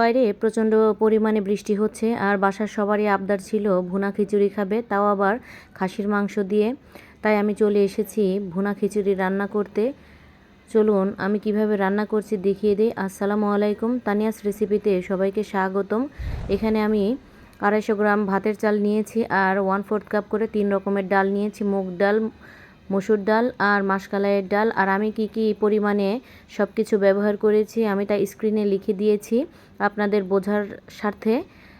বাইরে প্রচণ্ড পরিমাণে বৃষ্টি হচ্ছে আর বাসার সবারই আবদার ছিল, ভুনা খিচুড়ি খাবে, তাও আবার খাসির মাংস দিয়ে। তাই আমি চলে এসেছি ভুনা খিচুড়ি রান্না করতে। চলুন, আমি কীভাবে রান্না করছি দেখিয়ে দিই। আসসালামু আলাইকুম, তানিয়াস রেসিপিতে সবাইকে স্বাগতম। এখানে আমি আড়াইশো গ্রাম ভাতের চাল নিয়েছি আর ওয়ান ফোর্থ কাপ করে তিন রকমের ডাল নিয়েছি। মুগ ডাল মসুর ডাল আর মাসকালাইয়ের ডাল। আর আমি কি কি পরিমাণে সব কিছু ব্যবহার করেছি, আমি তা স্ক্রিনে লিখে দিয়েছি আপনাদের বোঝার স্বার্থে।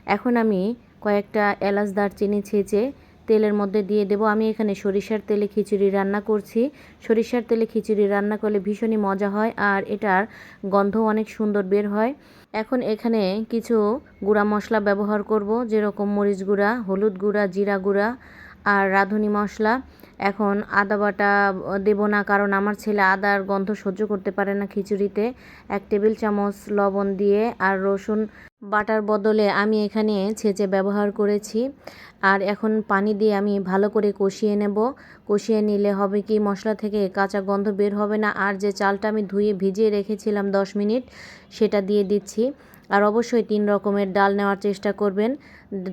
এখন আমি কয়েকটা এলাচ দারচিনি ছেঁচে তেলের মধ্যে দিয়ে দেব। আমি এখানে সরিষার তেলে খিচুড়ি রান্না করছি। সরিষার তেলে খিচুড়ি রান্না করলে ভীষণই মজা হয় আর এটার গন্ধ অনেক সুন্দর বের হয়। এখন এখানে কিছু গুঁড়া মশলা ব্যবহার করব, যেরকম মরিচ গুঁড়া, হলুদ গুঁড়া, জিরা গুঁড়া আর রাঁধুনি মশলা। এখন আদা বাটা দেব না, কারণ আমার ছেলে আদার গন্ধ সহ্য করতে পারে না খিচুড়িতে। এক টেবিল চামচ লবণ দিয়ে আর রসুন বাটার বদলে আমি এখানে ছেঁচে ব্যবহার করেছি। আর এখন পানি দিয়ে আমি ভালো করে কষিয়ে নেব। কষিয়ে নিলে হবে কি, মশলা থেকে কাঁচা গন্ধ বের হবে না। আর যে চালটা আমি ধুয়ে ভিজিয়ে রেখেছিলাম দশ মিনিট, সেটা দিয়ে দিচ্ছি। আর অবশ্যই তিন রকমের ডাল নেওয়ার চেষ্টা করবেন।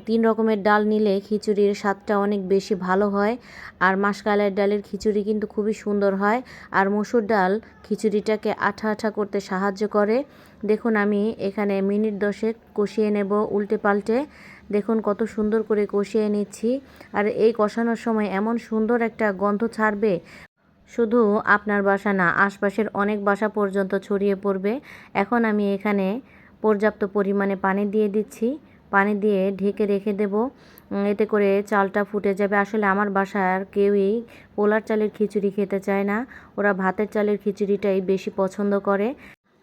তিন রকমের ডাল নিলে খিচুড়ির স্বাদটা অনেক বেশি ভালো হয়। আর মাসকালের ডালের খিচুড়ি কিন্তু খুবই সুন্দর হয়। আর মসুর ডাল খিচুড়িটাকে আঠা আঠা করতে সাহায্য করে। দেখুন, আমি এখানে মিনিট দশেক কষিয়ে নেব উল্টে পাল্টে। দেখুন, কত সুন্দর করে কষিয়ে নিচ্ছি। আর এই কষানোর সময় এমন সুন্দর একটা গন্ধ ছাড়বে। শুধু আপনার বাসা না, আশপাশের অনেক বাসা পর্যন্ত ছড়িয়ে পড়বে। এখন আমি এখানে পর্যাপ্ত পরিমাণে পানি দিয়ে দিচ্ছি। পানি দিয়ে ঢেকে রেখে দেব। এতে করে চালটা ফুটে যাবে। আসলে আমার বাসার কেউই পোলার চালের খিচুড়ি খেতে চায় না। ওরা ভাতের চালের খিচুড়িটাই বেশি পছন্দ করে।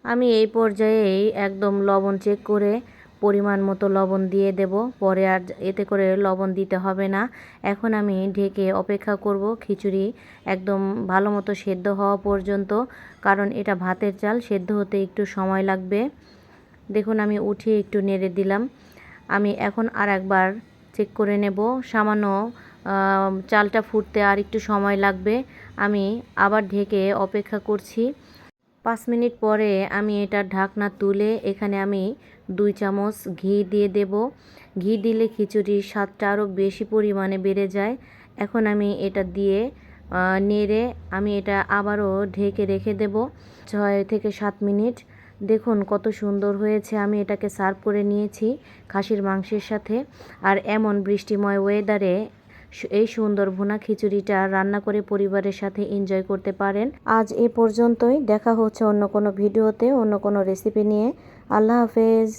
আমি এই পর্যায়েই একদম লবণ চেক করে পরিমাণ মতো লবণ দিয়ে দেব। পরে আর এতে করে লবণ দিতে হবে না। এখন আমি ঢেকে অপেক্ষা করব খিচুড়ি একদম ভালো মতো সেদ্ধ হওয়া পর্যন্ত, কারণ এটা ভাতের চাল, সেদ্ধ হতে একটু সময় লাগবে। দেখুন, আমি উঠিয়ে একটু নেড়ে দিলাম। আমি এখন আর একবার চেক করে নেব। সামান্য চালটা ফুটতে আর একটু সময় লাগবে। আমি আবার ঢেকে অপেক্ষা করছি। পাঁচ মিনিট পরে আমি এটা ঢাকনা তুলে এখানে আমি দুই চামচ ঘি দিয়ে দেব। ঘি দিলে খিচুড়ির স্বাদটা আরও বেশি পরিমাণে বেড়ে যায়। এখন আমি এটা দিয়ে নেড়ে আমি এটা আবারও ঢেকে রেখে দেব ছয় থেকে সাত মিনিট। দেখুন কত সুন্দর হয়েছে, আমি এটাকে সার্ভ করে নিয়েছি খাসির মাংসের সাথে। আর এমন বৃষ্টিময় ওয়েদারে এই সুন্দর ভুনা খিচুড়িটা রান্না করে পরিবারের সাথে এনজয় করতে পারেন। আজ এ পর্যন্তই। দেখা হচ্ছে অন্য কোনো ভিডিওতে, অন্য কোনো রেসিপি নিয়ে। আল্লাহ হাফেজ।